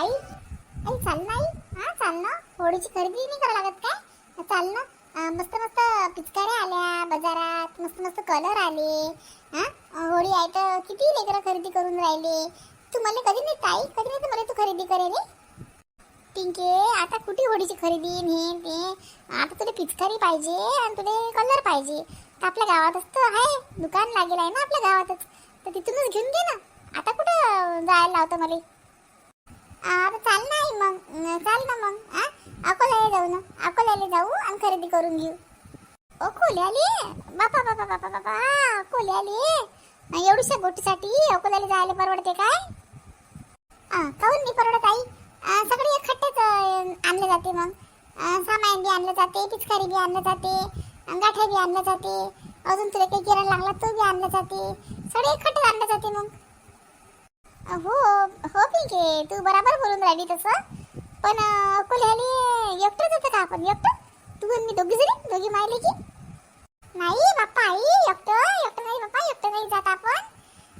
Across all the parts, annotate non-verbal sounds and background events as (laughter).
आई आई चाल ना आई? हा चाल ना होळीची खरेदी नाही करावं लागत काय? चाल ना मस्त मस्त पिचकाऱ्या आल्या बाजारात. मस्त मस्त कलर आले. हा होळी आहे तर किती लेकरं खरेदी करून राहिले? तू मला कधी नाही ताई? कधी नाही मला तू खरेदी करेल पिंके आता कुठे होळीची खरेदी? हे ते. आता तुला पिचकारी पाहिजे आणि तुला कलर पाहिजे. तर आपल्या गावातच तर आहे. दुकान लागेल आहे ना आपल्या गावातच. तर तिथूनच घेऊन घे ना. आता कुठं जायला लावतं मला? आता चाल ना आई मग. चाल ना मग हा अकोल्याला जाऊ ना. अकोल्याला जाऊ आणि खरेदी करून घेऊ. ओ कोल्याले बापा बापा बापा बापा कोल्याले एवढीशा गोष्टीसाठी अकोल्याला जायला परवडते काय? काहून नाही परवडत आई? सगळे एकखट्टेच आणले जाते मग. सामान बी आणलं जाते पिचकारी बी आणलं जाते गाठ्या बी आणलं जाते अजून तुला काही किराणा लागला तो बी आणलं जाते. सगळे एकखट्टेच आणलं जाते मग. हो ठीक आहे. तू बराबर बोलून राहिली तसं. पण अ, अकोल्याले एकटं का आपण? एकटं? तू आणि मी दोघी जरी दोघी मायले की? नाही बाप्पा आई एकटं. एकटं नाही बाप्पा एकटं नाही जात आपण.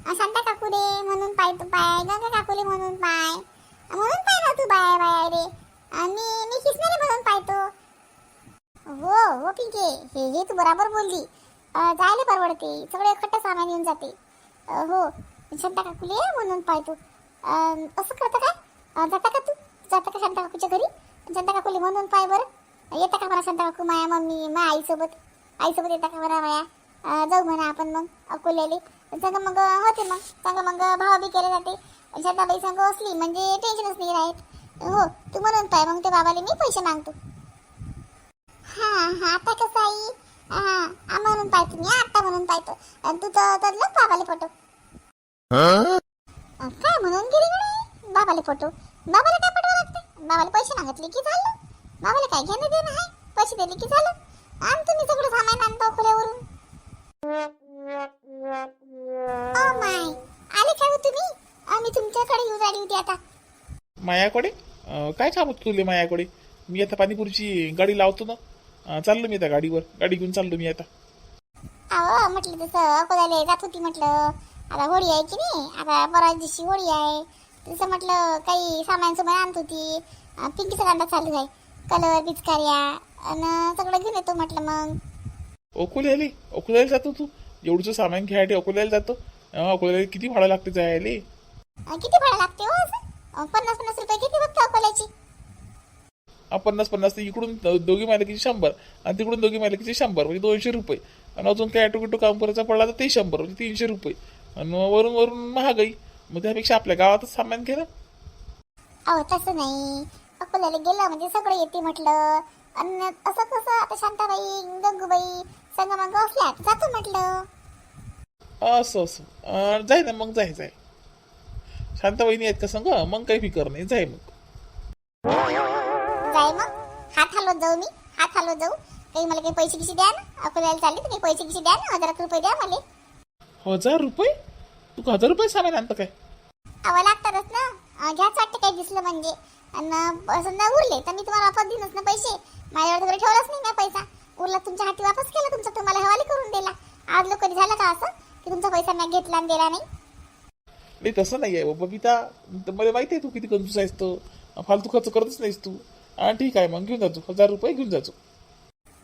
अ, शांता काकुले म्हणून पाय तू पाय गंगा काकूले म्हणून पाय. म्हणून पाय ना तू बाय बाय रे. आणि मी किसनारे म्हणून पाहतो. हो हो पिंके. हे हे तू बराबर बोलली. जायला परवडते. सगळे एकट्ट सामान येऊन जाते. हो संता काकुले म्हणून पाहतो. असं करतं काय जाता का तू? जाता का शांता काकूच्या घरी? शांता खोली म्हणून पाय बरं? येता का मला शांता काकू माया मम्मी माया आईसोबत? आईसोबत येता का बरं माया? जाऊ म्हणा आपण मग अकोल्याले. सांगा मग होते मग. सांगा मग भाव बी केले जाते. शांताबाई संग असली म्हणजे टेन्शनच नाही राहत. हो तू म्हणून पाय मग ते बाबाले मी पैसे मागतो. हा हा आता कसं आई? हा म्हणून पाहतो मी आता म्हणून पाहतो. तू तर लग बाबाले फोटो काय म्हणून गेली गड्या बाबाले फोटो. बाबाला काय पटवा लागते? बाबाला पैसे मागितले की झालं? बाबाला काय घेणं देणं आहे? पैसे दिले की झालं? आण तुम्ही सगळं सामान आणतो खुल्यावरून ओ माय आले काय हो तुम्ही? मी तुमच्याकडे येऊ राहिली होती आता. मायाकडे? अं, काय काम होतं तुले मायाकडे? मी आता पाणीपुरीची गाडी लावतो ना. अं, चाललो मी आता गाडीवर. गाडी घेऊन चाललो मी आता. अहो म्हटलं तसं अकोल्याला जात होती म्हटलं. आता होळी आहे की नाही? आता परवा दिवशी होळी आहे. तसं म्हटलं काही सामान सुमान आणत होती. पिंकीचा कांदा चालू आहे. कलर पिचकाऱ्या आणि सगळं घेऊन येतो म्हटलं मग. अकोल्याले? अकोल्याला जातो तू? एवढंचं सामान घ्यायसाठी अकोल्याला जातो? अकोल्याला किती भाडं लागते जायले? अं, किती भाडं लागते हो असं? अं, पन्नास पन्नास रुपये किती फक्त अकोल्याची? पन्नास पन्नास तर इकडून दो- दोघी मालकीचे शंभर. आणि तिकडून दोघी मालकीचे शंभर म्हणजे दोनशे रुपये. आणि अजून काय ऑटो किटो काम करायचा पडला तर ते शंभर म्हणजे तीनशे रुपये. आणि वरून वरून महागाई. मग त्यापेक्षा आपल्या गावातच सामान घे ना. अहो तसं नाही. अकोल्याला गेलं म्हणजे सगळं येते म्हटलं. आणि असं कसं आता शांताबाई गंगूबाई संग मग असल्यात. जातो म्हटलं. असं असं. अं, जाय ना मग जाय जाय. शांताबाईनी आहेत का सांग? मग काही फिकर नाही. जाय मग. जाय मग. हात हलवत जाऊ मी. हात हलवत जाऊ. काही मला काही पैसे किशी द्या ना. अकोल्याला चालले तर काही पैसे किशी द्या ना. हजार एक रुपये द्या मला. हजार रुपये? तू हजार रुपये सामान आणतं काय? अहो लागतातच ना. अं, घ्याच वाटतं काही दिसलं म्हणजे. आणि समजा उरले तर मी तुम्हाला वापस देईनच ना पैसे. माझ्यावर वगैरे ठेवलाच नाही मी पैसा. उरला तुमच्या हाती वापस केला तुमचा. तुम्हाला हवाली करून दिला. आज लोक कधी झालं का असं? की तुमचा पैसा मी घेतला आणि दिला नाही. नाही तसं नाही आहे बाबा बबिता तर मला माहिती आहे तू किती कंजूस आहेस तो. फालतू खर्च करतच नाहीस तू. हा ठीक आहे मग घेऊन जातो. हजार रुपये घेऊन जातो.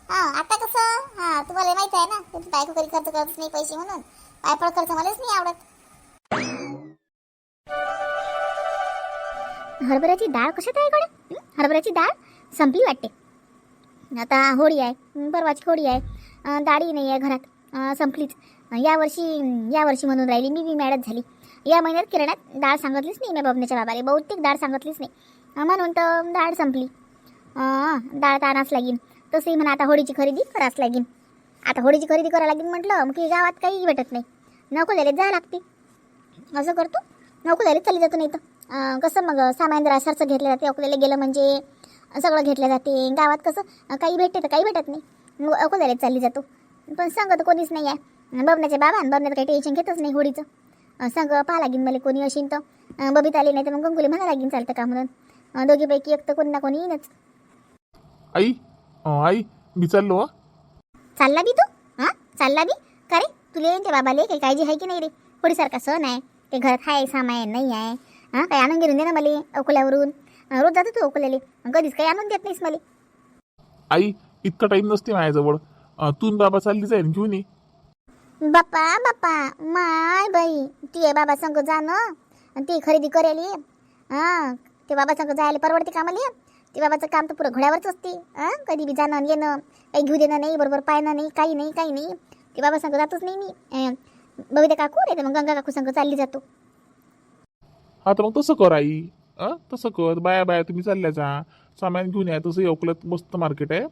हा आता कसं? हा तुम्हाला माहीत आहे ना. की बायको कधी खर्च करतच नाही पैसे म्हणून. पायपळ खर्च मलाच नाही आवडत. हरभऱ्याची डाळ कशात आहे कडे हरभऱ्याची डाळ? संपली वाटते. आता होळी आहे. परवाची होळी आहे. अं, डाळी नाही आहे घरात. संपलीच. यावर्षी यावर्षी म्हणून राहिली मी बी मॅडच झाली. या महिन्यात किराण्यात डाळ सांगितलीच नाही मी बबण्याच्या बाबाला. बहुतेक डाळ सांगितलीच नाही. म्हणून तर डाळ संपली. डाळ तर आणावंच लागीन तसंही म्हणा आता होळीची खरेदी करावंच लागीन आता होळीची खरेदी करावं लागेल म्हटलं मग की गावात काही भेटत नाही. नको झाले जा लागते. असं करतो नको झाले चालली जातो नाही तर कसं मग सामान जरा सरचं घेतलं जाते अकोल्याला गेलं म्हणजे सगळं घेतलं जाते. गावात कसं काही भेटते तर काही भेटत नाही. मग अकोल्याला चालली जातो. पण सांगत कोणीच नाही आहे. बबण्याचे बाबा आणि बबण्यात काही टेन्शन घेतच नाही होळीचं. सांग पाहा लागेल मला कोणी असेल तर. बबीत आली नाही तर मग गंगुली म्हणा लागेल चालतं का म्हणून. दोघीपैकी एक तर कोणी ना कोणी येईनच आई आई मी चाललो बी तू? हां? चालला बी? का रे? तुले ते बाबाले काही काळजी आहे की नाही रे? होळीसारखा सण आहे. ते घरात आहे सामान नाही आहे. हां? काही आणून घेऊन दे ना मला अकोल्यावरून. रोज जातो तू अकोल्याले. कधीच काही आणून देत नाहीस मला. आई इतका टाइम नसते माझ्याजवळ. तू न बाबा चालली जाईन घेऊन ये. बाप्पा बाप्पा माय बाई ती बाबा संग जाणं. आणि ती खरेदी करेली हां? ते बाबा संग जायला परवडते का मला? ते बाबाचं काम तर पुरं घोड्यावरच असते. हां कधी बी जाणं येणं. काही घेऊ देणं नाही बरोबर पाहणं नाही काही नाही काही नाही. ते बाबा संग जातच नाही मी. अं, बबिता काकू नाही तर मग गंगा काकू संग चालली जातो. हा तर मग तसं कर आई. अं? तसं कर. बाया बाया तुम्ही चालल्या जा. सामान घेऊन या. तसंही अकोल्यात मस्त मार्केट आहे.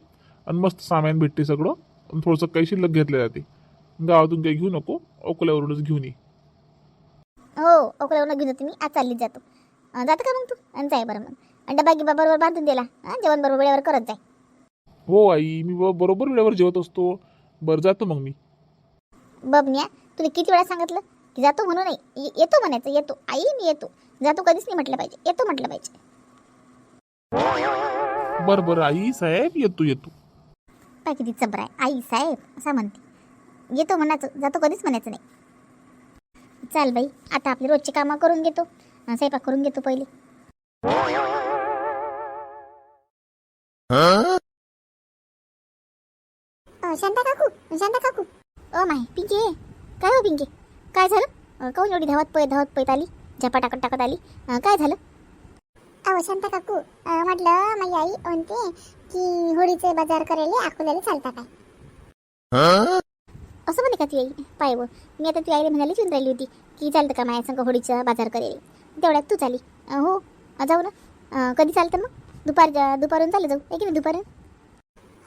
आणि मस्त सामान भेटते सगळं. आणि थोडंसं काही शिल्लक घेतलं जाते. गावातून काही घेऊ नको. अकोल्यावरूनच घेऊन ये. हो अकोल्यावरून घेऊन जाते मी. आज चाललीच जातो. जातं का मग तू? आणि जाय बरं मग. डबा गिबा बरोबर बांधून दिला. जेवण बरोबर वेळेवर करत जाय. हो आई मी बरोबर वेळेवर जेवत असतो. बरं जातो मग मी. बबन्या तुला किती वेळा सांगितलं की जातो म्हणून नाही येतो म्हणायचं येतो. आई मी येतो. जातो कधीच नाही म्हटलं पाहिजे येतो म्हटलं पाहिजे. बरं बरं आई साहेब येतो येतो. काय किती चबरा आहे. आई साहेब असं म्हणते. येतो म्हणायचं जातो कधीच म्हणायचं नाही. चाल बाई आता आपली रोजची कामं करून घेतो. स्वयंपाक करून घेतो पहिले. शांता काकू शांता काकू. ओ माय पिंके काय हो पिंके? काय झालं? अं, काहून एवढी धावत पळत धावत पळत आली? झपा टाकत टाकत आली? अं, काय झालं? अहो शांता काकू अ, म्हटलं माझी आई म्हणते की होळीचे बाजार करायला अकोल्याला चालता काय? असं म्हणे का ती आई? पाय व. मी आता ती आईला म्हणाली येऊन राहिली होती की चालतं का माझ्या संग होडीचा बाजार करेल? तेवढ्यात तू चाली अं, हो अं, जाऊ ना. अं, कधी चालतं मग? दुपार दुपारून चालू जाऊ. आहे की दुपारून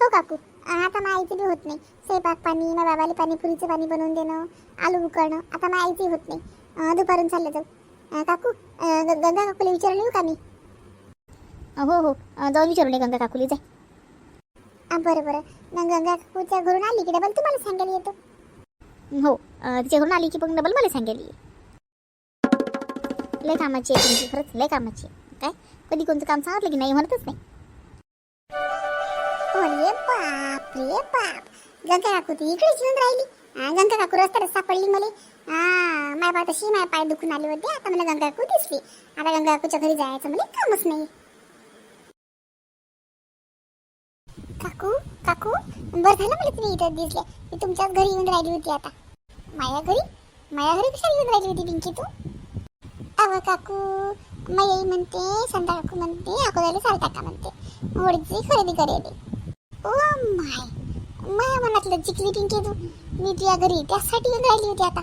हो काकू. आता माझ्या बी होत नाही. स्वयंपाक पाणी माझ्या बाबाला पाणीपुरीचं पाणी बनवून देणं आलू उकळणं आता माझ्या होत नाही. दुपारून चाललं जाऊ. काकू ग- गंगा काकूला विचारून येऊ का मी? हो हो. जाऊन विचारून ये गंगा काकूली जाय. बरं बरं. मग गंगा काकूच्या घरून आली की डबल तुम्हाला सांगायला येतो? हो. तिच्या घरून आली की पण डबल मला सांगेल लय कामाची आहे तुमची खरंच लय कामाची आहे. काय? कधी कोणतं काम सांगितलं की नाही म्हणतच नाही. अरे बाप रे बाप. गंगा काकू ती इकडेच येऊन राहिली. गंगा काकू रस्त्यात सापडली मला. हा माय बा तशी माय पाय दुखून आले होते. आता मला गंगा काकू दिसली. आता गंगा काकूच्या घरी जायचं मला कामच नाही. काकू काकू बरं झालं मला तुम्ही इथं दिसले मी तुमच्याच घरी येऊन राहिली होती आता. माया घरी? माया घरी कशाला येऊन राहिली होती पिंकी तू? अव काकू माई म्हणते संता काकू म्हणते अकोल्याला चालता का म्हणते. होळीची खरेदी करेल. ओ माय माया मनातलं चिकली पिंकी तू. मी तुझ्या घरी त्यासाठी येऊन राहिली होती आता.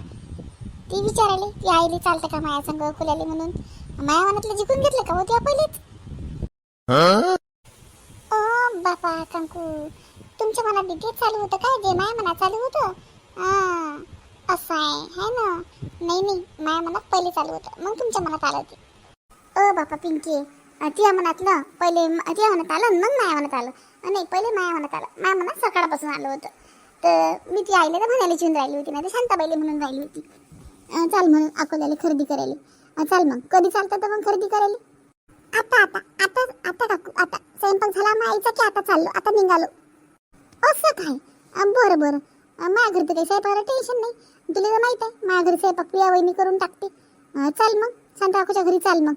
ती विचारायले ती आईली चालतं का माया संग खुल्याले म्हणून? माया मनातलं जिंकून घेतलं का हो त्या पहिलेच? ओ बापा कांकू. तुमच्या मनात बी तेच चालू होतं काय? जे माया मनात चालू होतं? हा, असं आहे है ना? नाही नाही माया मनात पहिले चालू होतं. मग तुमच्या मनात आलं ते. ओ बापा पिंकी. अं, मनातलं पहिले म- म्हणत आलं मग माया म्हणत आलं. नाही पहिले माया म्हणत आलं. माया मनात सकाळपासून आलं होतं. तर मी ती आईला तर म्हणायला येऊन राहिली होती नाही तर म्हणून राहिली होती. चाल म्हणून अकोल्याला खरेदी करायला. चाल मग. कधी चालतं तर मग खरेदी करायला? आता आता आता आता टाकू आता. स्वयंपाक झाला माईचा की आता चाललो? आता निघालो. असं काय? बरं बरं. माझ्या घरी तर काही स्वयंपाकाला टेन्शन नाही. तुला तर माहीत आहे माझ्या घरी स्वयंपाक प्रिया वहिनी करून टाकते. चाल मग. शांताकाकूच्या घरी चाल मग.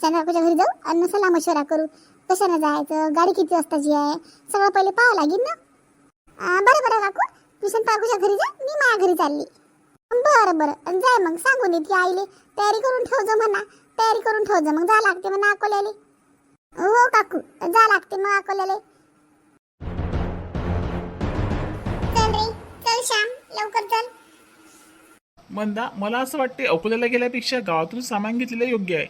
शांताकाकूच्या घरी जाऊ आणि सला मशवरा करू. कशानं जायचं? गाडी किती वाजताची आहे? सगळं पहिले पाहावं लागेल ना? बरं बरं काकू. तू शांताकाकूच्या घरी जा. मी माझ्या घरी चालली. बरं बरं. अन् जाय मग. सांगून येते आईले. तयारी करून ठेव जा म्हणा. तयारी करून ठेव जा मग जा लागते म्हणा अकोल्याले. हो, हो काकू. जा लागते मग अकोल्याले. चल रे. चल श्याम. लवकर चल. मंदा मला असं वाटते अकोल्याला गेल्यापेक्षा गावातून सामान घेतलेलं योग्य आहे.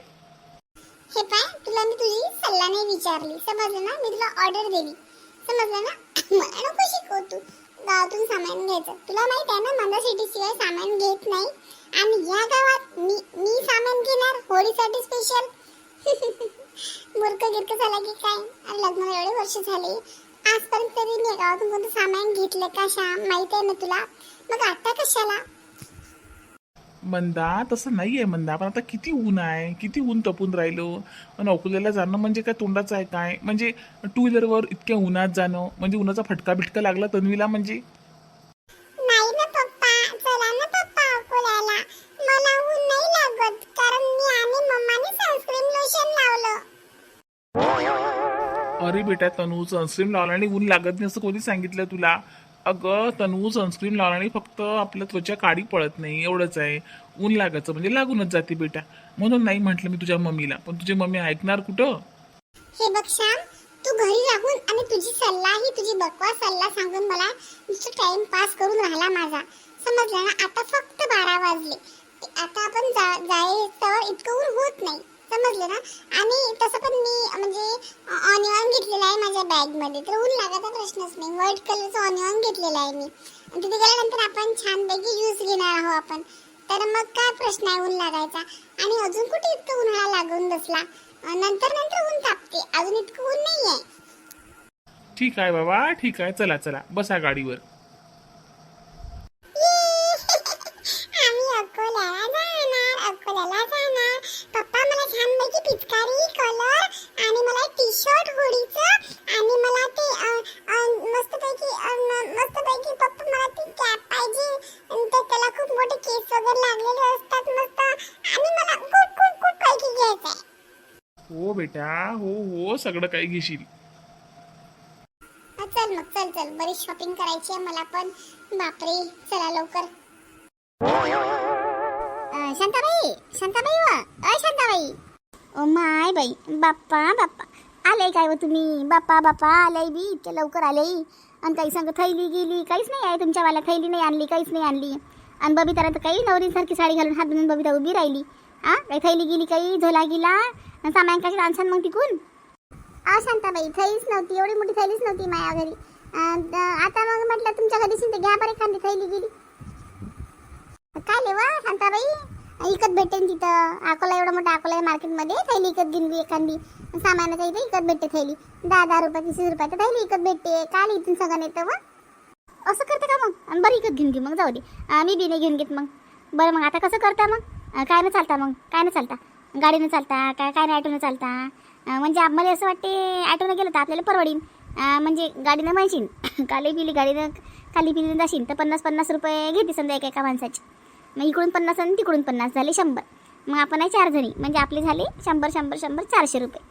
हे पाय तुला मी तुझी सल्ला नाही विचारली. समजलं ना? मी तुला ऑर्डर दिली. समजलं ना? मला नको शिकव तू. गावातून सामान घ्यायचं. तुला माहीत आहे ना माझा सिटी शिवाय सामान घेत नाही. आणि या गावात मी मी सामान घेणार? होळीसाठी स्पेशल मूर्ख गिरक झाला की काय? आणि लग्नाला एवढे वर्ष झाले. आजपर्यंत तरी मी गावातून कोणतं सामान घेतलं का श्याम? माहीत आहे ना तुला? मग आता कशाला? मंदा तसं नाही आहे मंदा पण आता किती ऊन आहे किती ऊन तपून राहिलं. पण अकोल्याला जाणं म्हणजे काय तोंडाचं आहे काय? म्हणजे टू व्हीलरवर इतक्या उन्हात जाणं म्हणजे उन्हाचा फटका बिटका लागला तन्वीला म्हणजे? अरे बेटा तनू सनस्क्रीन लावला आणि ऊन लागत नाही असं कोणी सांगितलं तुला? अगं तनू सनस्क्रीन लावल्याने फक्त आपलं त्वचा काळी पळत नाही एवढंच आहे. ऊन लागायचं म्हणजे लागूनच जाते बेटा. म्हणून नाही म्हटलं मी तुझ्या मम्मीला. पण तुझी मम्मी ऐकणार कुठं? हे बघ श्याम तू घरी राहून आणि तुझी सल्ला ही तुझी बकवास सल्ला सांगून मला नुसतं टाइम पास करून राहिला माझा. समजलं ना? आता फक्त बारा वाजले. आता आपण जा जायचं इतकं ऊन होत नाही. समजलं ना आणि तसं पण मी म्हणजे ऑनियन घेतलेलं आहे माझ्या बॅगमध्ये. तर ऊन लागायचा प्रश्नच नाही. व्हाईट कलरचं ऑनियन घेतलेलं आहे मी. आणि तिथे गेल्यानंतर आपण छानपैकी ज्यूस घेणार आहोत आपण. तर मग काय प्रश्न आहे ऊन लागायचा? आणि अजून कुठे इतकं उन्हाळा लागून बसला? नंतर नंतर ऊन तापते. अजून इतकं ऊन नाहीये. ठीक आहे बाबा ठीक आहे. चला चला. बसा गाडीवर. बेटा. हो हो सगळं काही घेशील. चल मग चल चल. बरी शॉपिंग करायची आहे मला पण. बापरे चला लवकर. अ, शांताबाई शांताबाई व. अय शांताबाई. ओ माय बाई. बाप्पा बाप्पा. आले काय व तुम्ही? बाप्पा बाप्पा आले बी. इतक्या लवकर आले आणि काही सांग थैली गेली. काहीच नाही आहे तुमच्यावाला थैली नाही आणली काहीच नाही आणली. आणि बबिता तर काही नवरीसारखी साडी घालून हात बनवून बबिता उभी राहिली. आ? थैली गेली काही झोला गेला. आणि सामान कशी आणसान मग तिकून. अ शांताबाई थैलीच नव्हती एवढी मोठी थैलीच नव्हती माझ्या घरी. आता मग म्हटलं तुमच्या घरी शिंदे घ्या बरं एखादी थैली गेली. काय लेवा शांताबाई? इकत भेटेन तिथं. अकोला एवढं मोठं अकोला आहे मार्केटमध्ये. थैली इकत घेऊन एखादी. सामानाच्या इथे इकत भेटते थैली. दहा दहा रुपये तीस रुपयाची थैली इकत भेटते. काय इथून सगळं येतं व? असं करते का मग? बरं इकत घेऊन घे मग जाऊ दे. मी बी नाही घेऊन घेत मग. बरं मग आता कसं करता मग? काय न चालता मग? काय न चालता? गाडीनं चालता काय काय नाही ॲटोनं चालता? म्हणजे मला असं वाटते ॲटोनं गेलं तर आपल्याला परवडीन. म्हणजे गाडीनं म्हणशीन (coughs) काली पिली गाडीनं खाली पिली जाशील तर पन्नास पन्नास रुपये घेते समजा एका एका माणसाची. मग इकडून पन्नास आणि तिकडून पन्नास झाले शंभर. मग आपण आहे चार जणी. म्हणजे आपले झाले शंभर शंभर शंभर चारशे रुपये.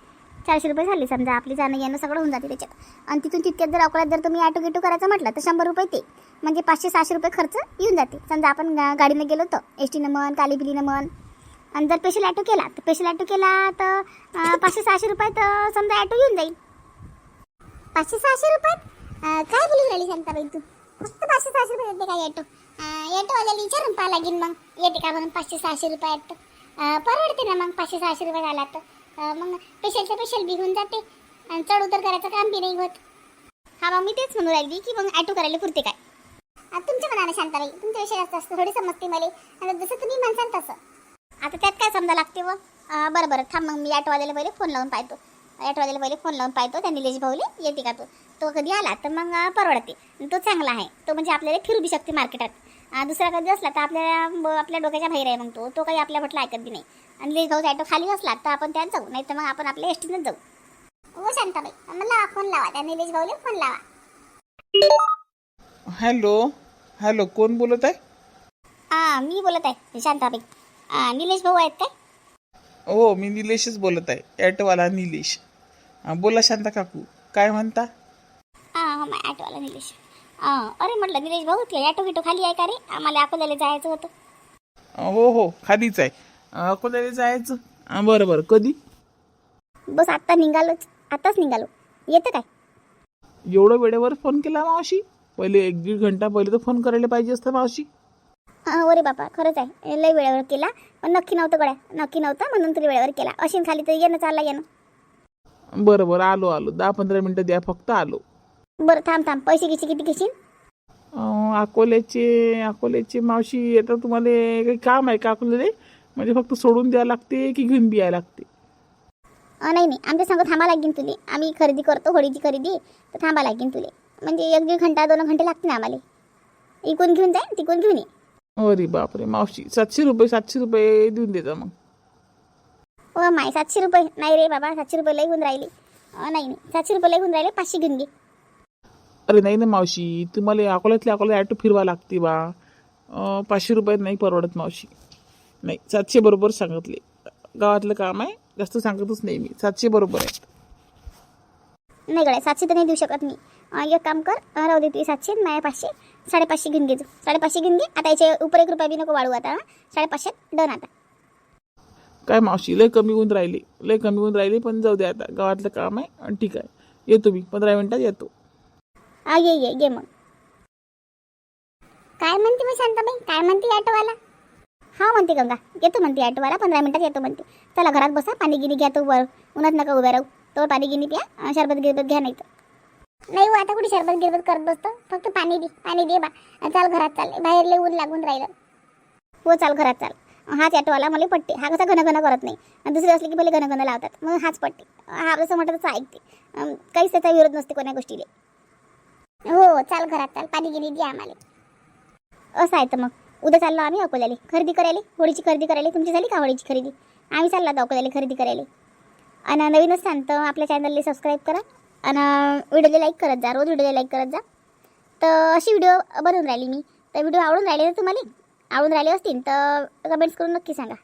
चारशे रुपये झाले. समजा आपली जाणं येणं सगळं होऊन जाते त्याच्यात. आणि तिथून तितक्यात जर अकोल्यात जर तुम्ही ॲटो गिटो करायचं म्हटलं तर शंभर रुपये ते. म्हणजे पाचशे सहाशे रुपये खर्च येऊन जाते. समजा आपण गा गाडीनं गेलो तर एस टीनं म्हण कालीबिलीनं म्हण. आणि जर स्पेशल ॲटो केला तर स्पेशल ॲटो केला तर पाचशे सहाशे रुपये तर समजा ॲटो येऊन जाईल. पाचशे सहाशे रुपयात काय बोलून राहिली शांताबाई तू? फक्त पाचशे सहाशे रुपये येते काय ॲटो ॲटोवाल्याला विचारून पाहा लागेल मग. येते का म्हणून पाचशे सहाशे रुपये ऑटो परवडते ना मग पाचशे सहाशे रुपये झाला तर. मग स्पेशलचं स्पेशल बी होऊन जाते. आणि चढ उतर करायचं काम बी नाही होत. हा मग मी तेच म्हणू राहिली की मग ॲटो करायला पुरते काय? अं, तुमच्या मनाने शांताबाई. तुमच्या विषय जास्त असतं थोडी समजते मला. आणि जसं तुम्ही म्हणसाल तसं. आता त्यात काय समजा लागते व? बरं बरं. थांब मग मी ॲटोवाल्याला पहिले फोन लावून पाहतो. ॲटोवाल्याला पहिले फोन लावून पाहतो. त्या निलेश भाऊले येते का तो? तो कधी आला तर मग परवडते. तो चांगला आहे. तो म्हणजे आपल्याला फिरू बी शकते मार्केटात दुसरा कधी असला तर आपल्याला ब- आपल्या डोक्याच्या बाहेर आहे मग तो. तो काही आपल्या म्हटलं ऐकत बी नाही. आणि निलेश भाऊचा ॲटो खाली असला तर आपण त्यात जाऊ नाही तर मग आपण आपल्या एसटीनंच जाऊ. हो शांताबाई. मला फोन लावा त्या निलेश भाऊले फोन लावा. हॅलो हॅलो कोण बोलत आहे? हां मी बोलत आहे शांताबाई. हां निलेश भाऊ आहेत काय? हो मी निलेशच बोलत आहे ॲटोवाला निलेश. बोला शांता काकू काय म्हणता? हां हो माझ्या ॲटोवाला निलेश. अरे म्हटलं निलेश भाऊ ते ॲटो गिटो खाली आहे का रे? आम्हाला अकोल्याला जायचं होतं. हो हो खालीच आहे. अकोल्याला जायचं. हा, बरं बरं. कधी? बस आत्ता निघालोच. आत्ताच निघालो. येतं काय? एवढं वेळेवर फोन केला मावशी? पहिले एक दीड घंटा पहिले तर फोन करायला पाहिजे असतं मावशी. हां अरे बापा खरंच आहे. लय वेळेवर केला. पण नक्की नव्हतं गड्या. नक्की नव्हतं म्हणून तरी वेळेवर केला. अशीन खाली तर येणं चालला येणं. बरं बरं. आलो आलो. दहा पंधरा मिनटं द्या फक्त आलो. बरं थांब थांब. पैसे किती किती घेशील? अं, अकोल्याचे अकोल्याचे मावशी आता तुम्हाला काही काम आहे का अकोल्याला? म्हणजे फक्त सोडून द्यावं लागते की घेऊन बी यायला लागते? अं, नाही नाही. आमच्या संग थांबा लागेल तुले. आम्ही खरेदी करतो होळीची खरेदी. तर थांबा लागेल तुले. म्हणजे एक दीड घंटा दोन घंटे लागतील आम्हाला. इकून घेऊन जाईन तिकून घेऊन ये. अरे बापरे मावशी. सातशे रुपये सातशे रुपये देऊन देता मग. ओ माय सातशे रुपये. नाही रे बाबा सातशे रुपये लई होऊन राहिले. अं, नाही नाही. सातशे रुपये लई होऊन राहिले पाचशे घेऊन घे अरे नाही ना मावशी. तुम्हाला अकोल्यातले अकोला ॲटो फिरवा लागते बा. अं, पाचशे रुपयात नाही परवडत मावशी. नाही सातशे बरोबर सांगितले. गावातलं काम आहे जास्त सांगतच नाही मी. सातशे बरोबर आहे नाही गड्या सातशे तर नाही देऊ शकत मी. अं, एक काम कर अं, राहू दे तुझे सातशे माझ्या पाचशे साडेपाचशे घेऊन घे तू. साडेपाचशे घेऊन घे आता याचे उपर एक रुपया बी नको वाढवू आता हं? साडेपाचशेत डन आता. काय मावशी लय कमी होऊन राहिली. लय कमी होऊन राहिली पण जाऊ दे आता. गावातलं काम आहे आणि ठीक आहे. येतो मी पंधरा मिनिटात येतो. ये ये ये मग. काय म्हणते मग शांताबाई? काय म्हणते ऑटोवाला? हा म्हणते गंगा येतो म्हणते ॲटोवाला पंधरा मिनटात येतो म्हणते. चला घरात बसा पाणी गिनी घ्या तो वर उन्हात नका उभ्या राहू. तो पाणी गिनी प्या शरबत गिरबत घ्या नाही तर नाही हो आता कुठे शरबत गिरबत करत बसतो? फक्त पाणी दे पाणी दे बा. चाल घरात चाल. बाहेर लय ऊन लागून राहिलं. हो चाल घरात चाल. हाच ॲटोवाला मला पटते. हा कसा घन करत नाही. आणि दुसरे असले की पहिले घन लावतात. मग हाच पट्टे हा जसं म्हटलं तसं ऐकते. काहीच त्याचा विरोध नसते कोण्या गोष्टीला. हो चाल घरात चाल. पाणी गिनी दे आम्हाला. असं आहे तर मग. उद्या चाललो आम्ही अकोल्याला. खरेदी करायला होळीची खरेदी करायला. तुमची झाली का होळीची खरेदी? आम्ही चाललो आता अकोल्याला खरेदी करायला. आणि नवीन असतान तर आपल्या चॅनलला सबस्क्राईब करा. आणि व्हिडिओला लाईक करत जा रोज व्हिडिओला लाईक करत जा. तर अशी व्हिडिओ बनवून राहिली मी. तर व्हिडिओ आवडून राहिले ना तुम्हाला? आवडून राहिले असतील तर कमेंट्स करून नक्की सांगा.